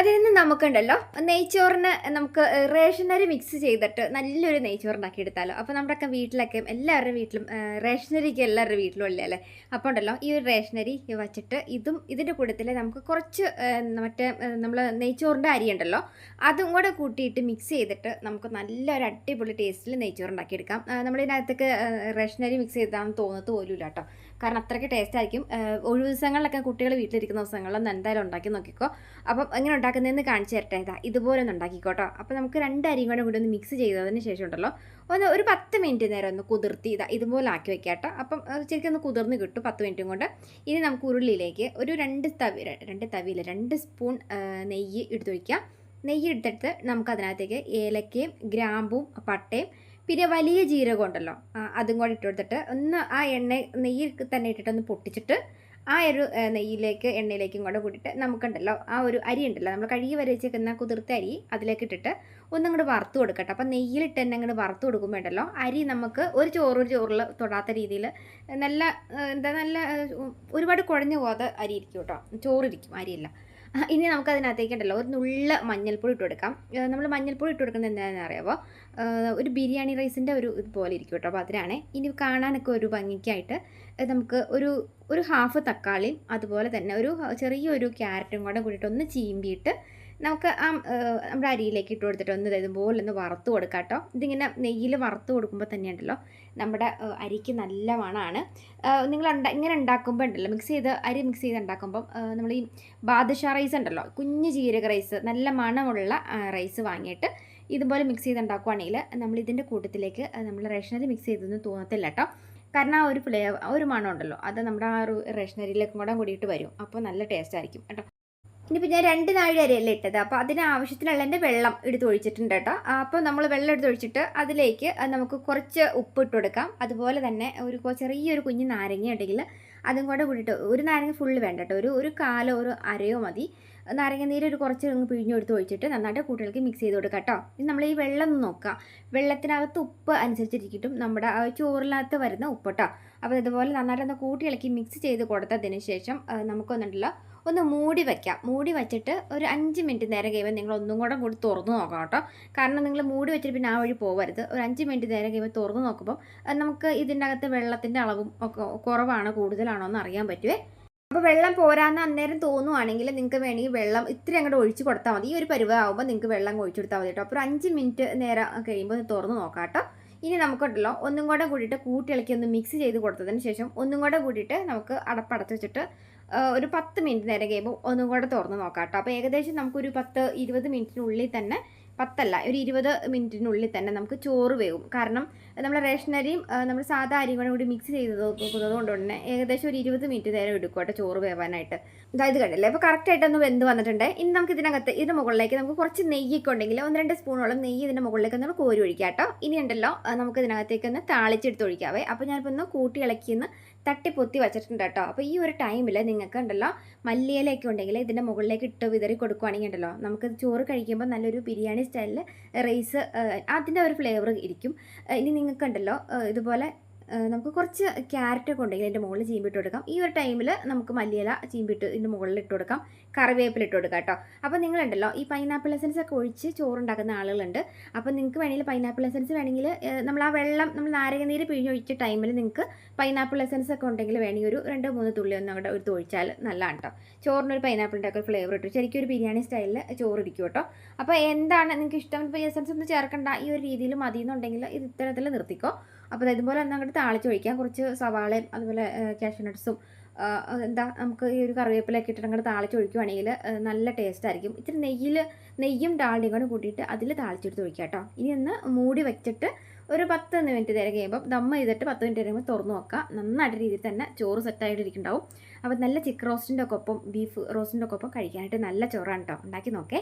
അതിൽ നിന്ന് നമുക്കുണ്ടല്ലോ. നെയ്ച്ചോറിന് നമുക്ക് റേഷനറി മിക്സ് ചെയ്തിട്ട് നല്ലൊരു നെയ്ച്ചോറുണ്ടാക്കി എടുത്താലോ. അപ്പോൾ നമ്മുടെയൊക്കെ വീട്ടിലൊക്കെ എല്ലാവരുടെ വീട്ടിലും റേഷനറിക്ക് എല്ലാവരുടെ വീട്ടിലും ഉള്ളേ അല്ലേ? അപ്പോൾ ഉണ്ടല്ലോ ഈ ഒരു റേഷനറി വച്ചിട്ട് ഇതും ഇതിന്റെ കൂട്ടത്തിൽ നമുക്ക് കുറച്ച് മറ്റേ നമ്മൾ നെയ്ച്ചോറിന്റെ അരി ഉണ്ടല്ലോ അതും കൂടെ കൂട്ടിയിട്ട് മിക്സ് ചെയ്തിട്ട് നമുക്ക് നല്ലൊരു അടിപൊളി ടേസ്റ്റിൽ നെയ്ച്ചോറുണ്ടാക്കിയെടുക്കാം. നമ്മളിതിനകത്തേക്ക് റേഷനറി മിക്സ് ചെയ്താണെന്ന് തോന്നത്ത് പോലും കേട്ടോ. കാരണം അത്രയ്ക്ക് ടേസ്റ്റ് ആയിരിക്കും. ഒഴിവ് ദിവസങ്ങളിലൊക്കെ കുട്ടികൾ വീട്ടിലിരിക്കുന്ന ദിവസങ്ങളിലൊന്നും എന്തായാലും ഉണ്ടാക്കി നോക്കിക്കോ. അപ്പം എങ്ങനെ ഉണ്ടാക്കുന്നതെന്ന് കാണിച്ചു തരട്ടെ ഇതാ ഇതുപോലെ ഒന്ന് ഉണ്ടാക്കിക്കോട്ടോ. അപ്പോൾ നമുക്ക് രണ്ട് അരിയും കൂടെ കൂടി ഒന്ന് മിക്സ് ചെയ്തതിന് ശേഷം ഉണ്ടല്ലോ ഒന്ന് ഒരു പത്ത് മിനിറ്റ് നേരം ഒന്ന് കുതിർത്തി ഇതാ ഇതുപോലെ ആക്കി വെക്കാട്ടോ കേട്ടോ. അപ്പം ശരിക്കും ഒന്ന് കുതിർന്ന് കിട്ടും പത്ത് മിനിറ്റും കൊണ്ട്. ഇനി നമുക്ക് ഉരുളിയിലേക്ക് ഒരു രണ്ട് തവി രണ്ട് തവിയിൽ രണ്ട് സ്പൂൺ നെയ്യ് എടുത്തു വയ്ക്കുക നെയ്യ് എടുത്തിട്ട് നമുക്ക് അതിനകത്തേക്ക് ഏലക്കയും ഗ്രാമ്പും പട്ടയും പിന്നെ വലിയ ജീരകം ഉണ്ടല്ലോ. അതും കൂടി ഇട്ട് കൊടുത്തിട്ട് ഒന്ന് ആ എണ്ണ നെയ്യിൽ തന്നെ ഇട്ടിട്ട് ഒന്ന് പൊട്ടിച്ചിട്ട് ആ ഒരു നെയ്യിലേക്ക് എണ്ണയിലേക്കും കൂടെ കൂട്ടിയിട്ട് നമുക്കുണ്ടല്ലോ ആ ഒരു അരി ഉണ്ടല്ലോ നമ്മൾ കഴുകി വരച്ചേക്കുന്ന കുതിർത്ത അരി അതിലേക്ക് ഇട്ടിട്ട് ഒന്നും കൂടെ വറുത്ത് കൊടുക്കട്ടെ. അപ്പം നെയ്യിലിട്ട് തന്നെ അങ്ങോട്ട് വറുത്ത് കൊടുക്കുമ്പോൾ ഉണ്ടല്ലോ അരി നമുക്ക് ഒരു ചോറ് ചോറിൽ തൊടാത്ത രീതിയിൽ നല്ല എന്താ നല്ല ഒരുപാട് കുഴഞ്ഞു പോകാതെ അരി ഇരിക്കും കേട്ടോ. ചോറിരിക്കും അരിയില്ല ഇനി നമുക്ക് അതിനകത്തേക്ക് ഉണ്ടല്ലോ ഒരു നുള്ള മഞ്ഞൾപ്പൊടി ഇട്ട് കൊടുക്കാം നമ്മൾ മഞ്ഞൾപ്പൊടി ഇട്ട് കൊടുക്കുന്നത് എന്താണെന്ന് അറിയാമോ ഒരു ബിരിയാണി റൈസിന്റെ ഒരു ഇതുപോലെ ഇരിക്കും കേട്ടോ അപ്പോൾ അതിനാണ്. ഇനി കാണാനൊക്കെ ഒരു ഭംഗിക്കായിട്ട് നമുക്ക് ഒരു ഒരു ഹാഫ് തക്കാളിയും അതുപോലെ തന്നെ ഒരു ചെറിയൊരു ക്യാരറ്റും കൂടെ കൂടിയിട്ട് ഒന്ന് ചീമ്പിയിട്ട് നമുക്ക് ആ നമ്മുടെ അരിയിലേക്ക് ഇട്ട് കൊടുത്തിട്ട് ഒന്ന് ഇതുപോലെ ഒന്ന് വറുത്ത് കൊടുക്കാം കേട്ടോ. ഇതിങ്ങനെ നെയ്യിൽ വറുത്ത് കൊടുക്കുമ്പോൾ തന്നെ ഉണ്ടല്ലോ നമ്മുടെ അരിക്ക് നല്ല മണമാണ്. നിങ്ങൾ ഇങ്ങനെ ഉണ്ടാക്കുമ്പോൾ ഉണ്ടല്ലോ മിക്സ് ചെയ്ത് അരി മിക്സ് ചെയ്ത് ഉണ്ടാക്കുമ്പം നമ്മൾ ഈ ബാദുഷ റൈസ് ഉണ്ടല്ലോ കുഞ്ഞ് ജീരക റൈസ് നല്ല മണമുള്ള റൈസ് വാങ്ങിയിട്ട് ഇതുപോലെ മിക്സ് ചെയ്ത് ഉണ്ടാക്കുവാണെങ്കിൽ നമ്മൾ ഇതിന്റെ കൂട്ടത്തിലേക്ക് നമ്മൾ റേഷനറി മിക്സ് ചെയ്തൊന്നും തോന്നത്തില്ല കേട്ടോ. കാരണം ആ ഒരു ഫ്ലേവർ ഒരു മണം ഉണ്ടല്ലോ അത് നമ്മുടെ ആ ഒരു റേഷനറിയിലേക്കും കൂടെ കൂടിയിട്ട് വരും. അപ്പോൾ നല്ല ടേസ്റ്റ് ആയിരിക്കും കേട്ടോ. ഇനിയിപ്പോൾ ഞാൻ രണ്ട് നാഴി അരിയല്ലേ ഇട്ടത്? അപ്പോൾ അതിന് ആവശ്യത്തിനുള്ള എന്റെ വെള്ളം എടുത്ത് ഒഴിച്ചിട്ടുണ്ട് കേട്ടോ. അപ്പോൾ നമ്മൾ വെള്ളം എടുത്ത് ഒഴിച്ചിട്ട് അതിലേക്ക് നമുക്ക് കുറച്ച് ഉപ്പ് ഇട്ട് കൊടുക്കാം. അതുപോലെ തന്നെ ഒരു ചെറിയൊരു കുഞ്ഞ് നാരങ്ങ ഉണ്ടെങ്കിൽ അതും കൂടെ കൂടിയിട്ട് ഒരു നാരങ്ങ ഫുള്ള് വേണ്ട കേട്ടോ. ഒരു ഒരു കാലോ ഒരു അരയോ മതി. നാരങ്ങ നീര് ഒരു കുറച്ച് അങ്ങ് പിഴിഞ്ഞെടുത്ത് ഒഴിച്ചിട്ട് നന്നായിട്ട് കുട്ടികൾക്ക് മിക്സ് ചെയ്ത് കൊടുക്കാം കേട്ടോ. ഇനി നമ്മൾ ഈ വെള്ളം നോക്കാം. വെള്ളത്തിനകത്ത് ഉപ്പ് അനുസരിച്ചിരിക്കും നമ്മുടെ ചോറിനകത്ത് വരുന്ന ഉപ്പ് കേട്ടോ. അപ്പോൾ ഇതുപോലെ നന്നായിട്ട് ഒന്ന് മിക്സ് ചെയ്ത് കൊടുത്തതിന് ശേഷം നമുക്കൊന്നുണ്ടല്ലോ ഒന്ന് മൂടി വയ്ക്കാം മൂടി വെച്ചിട്ട് ഒരു അഞ്ച് മിനിറ്റ് നേരം കഴിയുമ്പോൾ നിങ്ങൾ ഒന്നും കൂടെ കൂടി തുറന്ന് നോക്കണം കേട്ടോ. കാരണം നിങ്ങൾ മൂടി വെച്ചിട്ട് പിന്നെ ആ വഴി പോകരുത് ഒരു അഞ്ച് മിനിറ്റ് നേരം കഴിയുമ്പോൾ തുറന്ന് നോക്കുമ്പോൾ നമുക്ക് ഇതിന്റെ അകത്ത് വെള്ളത്തിന്റെ അളവും ഒക്കെ കുറവാണ് കൂടുതലാണോ എന്ന് അറിയാൻ പറ്റുമേ അപ്പോൾ വെള്ളം പോരാന്ന് അന്നേരം തോന്നുവാണെങ്കിൽ നിങ്ങൾക്ക് വേണമെങ്കിൽ വെള്ളം ഇത്തിരി അങ്ങോട്ട് ഒഴിച്ച് കൊടുത്താൽ മതി. ഈ ഒരു പരുവാകുമ്പോൾ നിങ്ങൾക്ക് വെള്ളം ഒഴിച്ചു കൊടുത്താൽ മതി കേട്ടോ. അപ്പോൾ അഞ്ച് മിനിറ്റ് നേരം കഴിയുമ്പോൾ തുറന്ന് നോക്കാം കേട്ടോ. ഇനി നമുക്കുണ്ടല്ലോ ഒന്നും കൂടെ കൂടിയിട്ട് കൂട്ടിളക്കി ഒന്ന് മിക്സ് ചെയ്ത് കൊടുത്തതിന് ശേഷം ഒന്നും കൂടെ കൂടിയിട്ട് നമുക്ക് അടപ്പടച്ച് വെച്ചിട്ട് ഒരു പത്ത് മിനിറ്റ് നേരം കഴിയുമ്പോൾ ഒന്നും കൂടെ തുറന്ന് നോക്കാം കേട്ടോ. അപ്പോൾ ഏകദേശം നമുക്കൊരു പത്ത് ഇരുപത് മിനിറ്റിനുള്ളിൽ തന്നെ പത്തല്ല ഒരു ഇരുപത് മിനിറ്റിനുള്ളിൽ തന്നെ നമുക്ക് ചോറ് വേവും. കാരണം നമ്മൾ റേഷനരിയും നമ്മൾ സാധാ അരിയും കൂടെ മിക്സ് ചെയ്ത് കൊണ്ട് തന്നെ ഏകദേശം ഒരു ഇരുപത് മിനിറ്റ് നേരം എടുക്കും കേട്ടോ ചോറ് വേവാനായിട്ട്. ഇത് കണ്ടില്ലേ? അപ്പോൾ കറക്റ്റായിട്ടൊന്ന് വെന്ത് വന്നിട്ടുണ്ട്. ഇനി നമുക്ക് ഇതിനകത്ത് ഇതിന് മുകളിലേക്ക് നമുക്ക് കുറച്ച് നെയ്യൊക്കെ ഉണ്ടെങ്കിൽ ഒന്ന് രണ്ട് സ്പൂണോളം നെയ്യ് ഇതിന്റെ മുകളിലേക്ക് നമ്മൾ കോരി ഒഴിക്കാം കേട്ടോ. ഇനി ഉണ്ടല്ലോ നമുക്ക് ഇതിനകത്തേക്ക് ഒന്ന് താളിച്ചെടുത്ത് ഒഴിക്കാവേ. അപ്പോൾ ഞാനിപ്പോൾ ഒന്ന് കൂട്ടി ഇളക്കിയെന്ന് തട്ടിപ്പൊത്തി വെച്ചിട്ടുണ്ട് കേട്ടോ. അപ്പോൾ ഈ ഒരു ടൈമിൽ നിങ്ങൾക്ക് ഉണ്ടല്ലോ മല്ലിയിലൊക്കെ ഉണ്ടെങ്കിൽ ഇതിന്റെ മുകളിലേക്ക് ഇട്ട് വിതറി കൊടുക്കുവാണെങ്കിൽ ഉണ്ടല്ലോ നമുക്ക് ചോറ് കഴിക്കുമ്പോൾ നല്ലൊരു ബിരിയാണി സ്റ്റൈലിൽ റൈസ് അതിന്റെ ഒരു ഫ്ലേവർ ഇരിക്കും. ഇനി നിങ്ങൾക്ക് ഉണ്ടല്ലോ ഇതുപോലെ നമുക്ക് കുറച്ച് ക്യാരറ്റൊക്കെ ഉണ്ടെങ്കിൽ അതിന്റെ മുകളിൽ ചീമ്പിട്ട് കൊടുക്കാം. ഈ ഒരു ടൈമിൽ നമുക്ക് മല്ലിയില ചീമ്പിട്ട് ഇതിന്റെ മുകളിൽ ഇട്ട് കൊടുക്കാം. കറിവേപ്പില ഇട്ട് കൊടുക്കാം കേട്ടോ. അപ്പോൾ നിങ്ങളുണ്ടല്ലോ ഈ പൈനാപ്പിൾ എസൻസ് ഒക്കെ ഒഴിച്ച് ചോറുണ്ടാക്കുന്ന ആളുകളുണ്ട്. അപ്പോൾ നിങ്ങൾക്ക് വേണമെങ്കിൽ പൈനാപ്പിൾ എസൻസ് വേണമെങ്കിൽ നമ്മൾ ആ വെള്ളം നമ്മൾ നാരകനീര് നീര് പിഴിഞ്ഞൊഴിച്ച ടൈമിൽ നിങ്ങൾക്ക് പൈനാപ്പിൾ എസൻസ് ഒക്കെ ഉണ്ടെങ്കിൽ വേണമെങ്കിൽ ഒരു രണ്ട് മൂന്ന് തുള്ളി ഒന്നും അവിടെ എടുത്ത് ഒഴിച്ചാൽ നല്ലതാണ് കേട്ടോ. ചോറിനൊരു പൈനാപ്പിളിന്റെ ഒക്കെ ഫ്ലേവർ ഇട്ടു. ശരിക്കും ഒരു ബിരിയാണി സ്റ്റൈലിൽ ചോറ് ഇരിക്കും കേട്ടോ. അപ്പോൾ എന്താണ് നിങ്ങൾക്ക് ഇഷ്ടം? ഇപ്പോൾ എസൻസ് ഒന്നും ചേർക്കേണ്ട. ഈ ഒരു രീതിയിൽ മതി എന്നുണ്ടെങ്കിൽ ഇത് ഇത്തരത്തിൽ നിർത്തിക്കോ. അപ്പോൾ ഇതുപോലെ തന്നെ അങ്ങോട്ട് താളിച്ച് ഒഴിക്കാം. കുറച്ച് സവാളയും അതുപോലെ കാഷ്യൂനട്ട്സും എന്താ നമുക്ക് ഈ ഒരു കറിവേപ്പിലൊക്കെ ഇട്ടിട്ട് അങ്ങോട്ട് താളിച്ച് ഒഴിക്കുവാണെങ്കിൽ നല്ല ടേസ്റ്റ് ആയിരിക്കും. ഇത്തിരി നെയ്യിൽ നെയ്യും ഡാളിയും കൂടെ കൂട്ടിയിട്ട് അതിൽ താളിച്ചെടുത്ത് ഒഴിക്കാം കേട്ടോ. ഇനി ഒന്ന് മൂടി വെച്ചിട്ട് ഒരു പത്ത് മിനിറ്റ് നേരം കഴിയുമ്പോൾ ദമ്മ ചെയ്തിട്ട് പത്ത് മിനിറ്റ് കഴിയുമ്പോൾ തുറന്നു നോക്കാം. നന്നായിട്ട് രീതിയിൽ തന്നെ ചോറ് സെറ്റായിട്ട് ഇരിക്കുന്നുണ്ടാവും. അപ്പോൾ നല്ല ചിക്കൻ റോസ്റ്റിന്റെ ഒക്കെ ഒപ്പം ബീഫ് റോസ്റ്റിന്റെ ഒക്കെ ഒപ്പം കഴിക്കാനായിട്ട് നല്ല ചോറാണ് കേട്ടോ. ഉണ്ടാക്കി നോക്കേ.